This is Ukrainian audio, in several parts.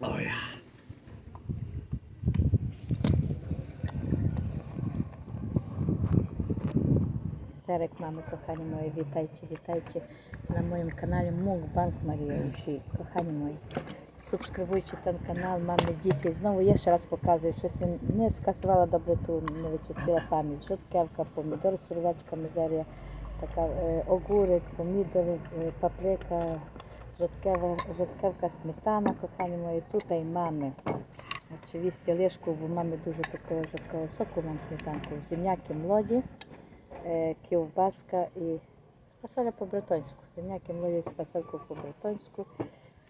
Ой. Терек, мами, кохані мої, вітайте, вітайте на моєму каналі Мукбанк Марія Уші. Кохані мої, субскрибуйте там канал Мами Діці. Знову я ще раз показую, щось не, не скасувала доброту, не вичистила пам'ять. Жовткевка, помідори, сурвачка, мізерія, така, е, огурик, помідори, е, паприка, жовткевка, сметана, кохані мої, тут і мами. Вісті лишку, бо мамі дуже такого жовткого соку, нам сметанку, земняки млоді е, ківбаска і фасоля по-бретонську. Земняки млоді з фасольку по-бретонську.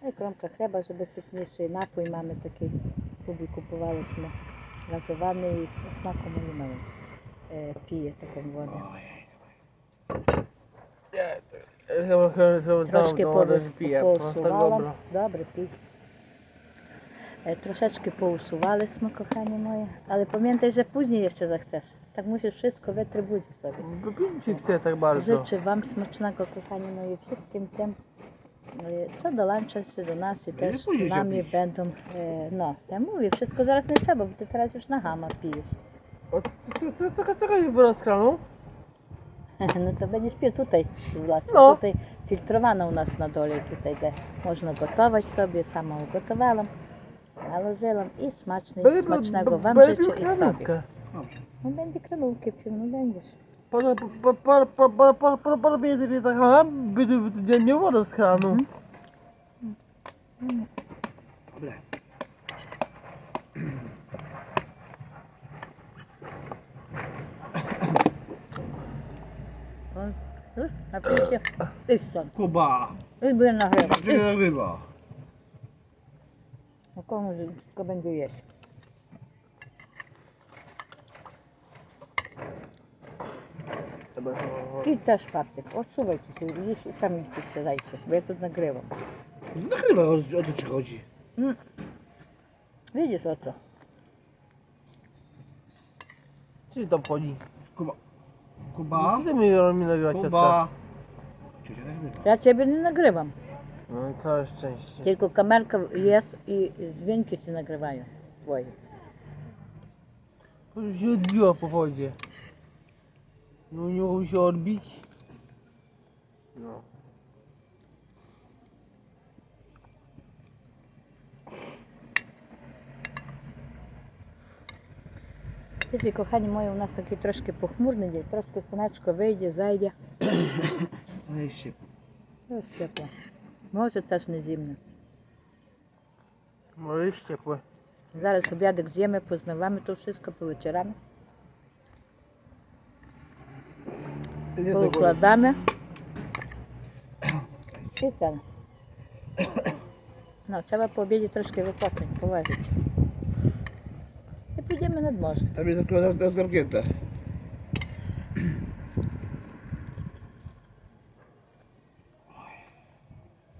Ну і кромка хліба, щоб ситніший напій мами такий. Кубі купували ми газований з смаком малиновим. Е, піє таким воду. Трошки повис- поусувала. Добре, пій. Е, Трошечки поусували ми, кохані мої. Але пам'ятай, jeszcze zachcesz. Tak musisz wszystko wytrybuć sobie. Lubicie chce tak bardzo. Życzę Wam smacznego, kochani moi, wszystkim tym, e, co dołącza się do nas i też z nami będą, e, no, ja mówię, wszystko zaraz nie trzeba, bo Ty teraz już na hama pijesz. O, co, co, co, co, co nie było z kranu? No to będziesz pił tutaj. No. tutaj filtrowana u nas na dole, tutaj gdzie można gotować sobie, sama ugotowałam, nałożyłam i smaczny, smacznego Wam życzę i sobie. No będzie kranówkę pił, no będziesz. Po, po, po, po, po, po, po, po, robię sobie tak, a będę nie miał wodę z kranu. Dobre. O, już, napiszcie, idź stąd, Kuba, idź byłem na chleb, gdzie nagrywa? no komu tylko będzie jeść. I też Bartek, odsuwajcie się, widzisz, i tam idźcie siadajcie, bo ja tu nagrywam. Nagrywa, o, o co ci chodzi? Widzisz o co? Czyli to poli. Kuba. Kuba? Co ty mi mi nagrywać Kuba. Ciocia nagrywa. Ja ciebie nie nagrywam, No i całe szczęście. tylko kamerka jest i dźwięki się nagrywają twoje. To już się odbiło po wodzie. No nie mogło się odbić. No. Moi, u nas taki troszkę pochmurny dzień, troszkę słoneczko wyjdzie, zajdzie. No jest ciepło. Jest ciepło. Może też nie zimno. Może jest ciepłe. Зараз obiadek zjemy, pozmywamy to wszystko, powycieramy. Poukładamy. I ten. No, trzeba po obiedzie troszkę wypocząć, poleżeć. Nad morze. Tam jest akurat zamknięte.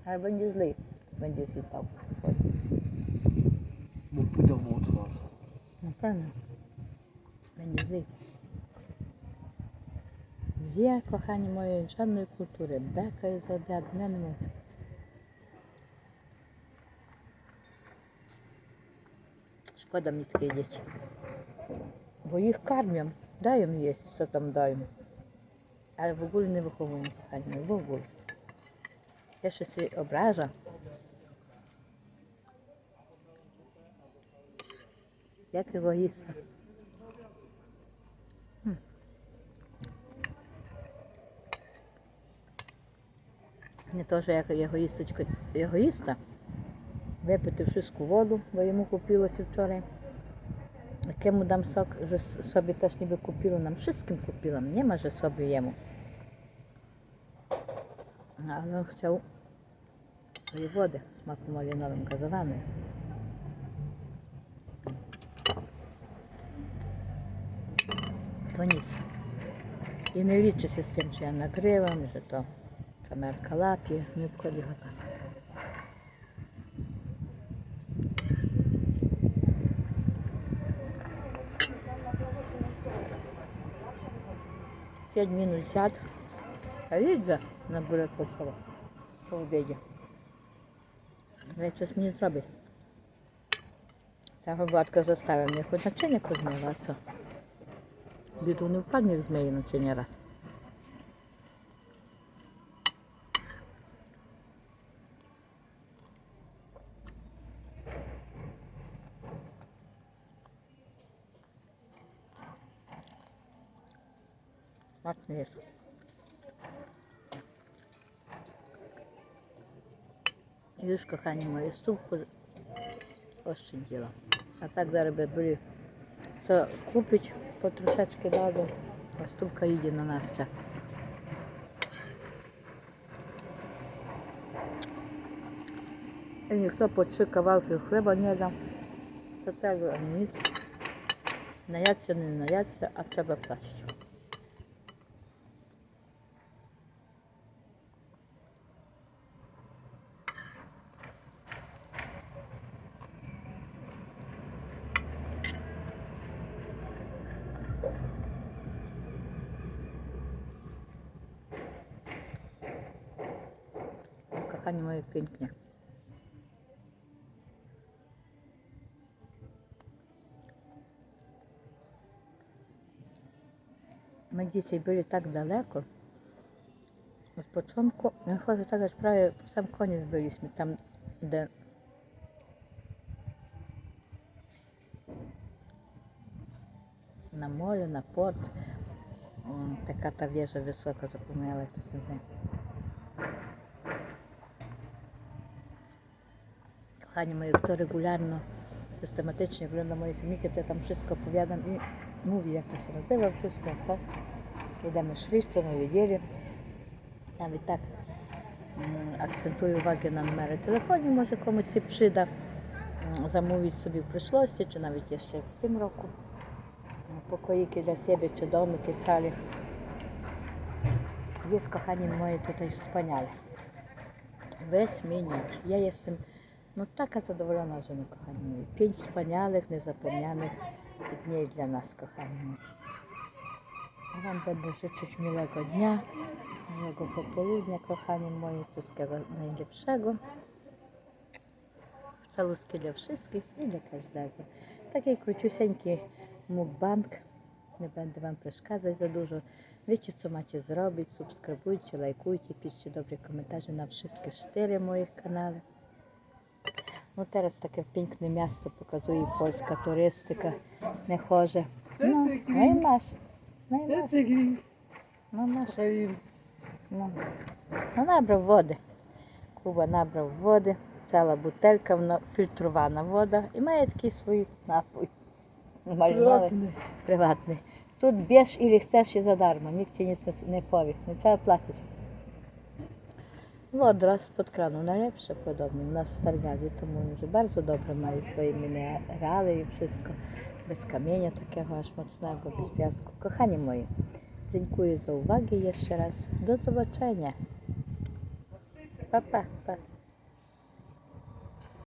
Ale będzie zły. Będzie zlitał. Bo pójdę w utwór. Na pewno. Będzie zły. Zje, kochani moje, żadnej kultury. Beka jest obiadem, ja nie mówię. Szkoda mi dają jeść, co tam dają. Ale w ogóle nie wychowują, kochani moi, w ogóle. Jeszcze się obraża. Jak egoista. Hmm. Не то, що як егоїсточка, егоїста. Випити всю воду, бо йому купилося вчора. Jakiemu dam sok, że sobie też niby kupiło, nam wszystkim kupiłam, nie ma, że sobie jemu. Ale on chciał wodę w smaku malinowym, gazowany. To nic. I nie liczy się z tym, że ja nagrywam, że to kamerka lapie, nie obchodzi go tak. 5 мінус 10. А відже набере кошова по обіді. Навіть щось мені зробить. Та губатка заставила мені хоч начиння позмиватися. Біду не впадне в змеї начиння ну, раз. I już kochani moje stópku oszczędziłam. A tak зараз by byli co kupić po troszeczkę dadzą, a stówka idzie na nas czek. I ніхто по trzy кавалки хліба не теж nic. Наяться, не наяться, а треба платити. Pięknie. My dzisiaj byli tak daleko. Od początku, no chodzi tak aż prawie po sam koniec byliśmy tam, gdzie na mole, na port. O, Така та wieża wysoka, zapomniała jak to Kochani moi, kto regularno, systematycznie ogląda moje filmiki, to ja tam wszystko opowiadam i mówi jak to się nazywa, wszystko tak. Kiedy my szli, my wiedzieli. Nawet tak mm, akcentuję uwagę na numery telefonii, może komuś się przyda mm, zamówić sobie w przyszłości, czy nawet jeszcze w tym roku mm, pokoiki dla siebie, czy domiki całe. Jest, kochani moje, tutaj wspaniale. Wyśmienicie. Ja jestem no taka zadowolona, że my, kochani moi. Pięć wspaniałych, niezapomnianych dni dla nas, kochani. A Wam będę życzyć miłego dnia, miłego popołudnia, kochani moi. Wszystkiego najlepszego. Całuski dla wszystkich i dla każdego. Taki króciusieńki mukbang. Nie będę Wam przeszkadzać za dużo. Wiecie, co macie zrobić. Subskrybujcie, lajkujcie, piszcie dobre komentarze na wszystkie cztery moich kanały. Polska turystyka. Nie chodzę. No, no i masz. No i masz. No masz. Kochani, No. no nabrał wody. Kuba nabrał wody. Cała butelka, no, filtrowana woda i mає такий napój. Малювали prywatny. приватний. Тут б'єш і chcesz і задармо, ніхто nic не- не пові, не треба платити. Woda spod kranu najlepsze podobnie. U nas w Targali to mówią, że bardzo dobre mają swoje minerały i wszystko. Bez kamienia takiego aż mocnego, bez piasku. Kochani moi, dziękuję za uwagę jeszcze raz. Do zobaczenia. Pa, pa, pa.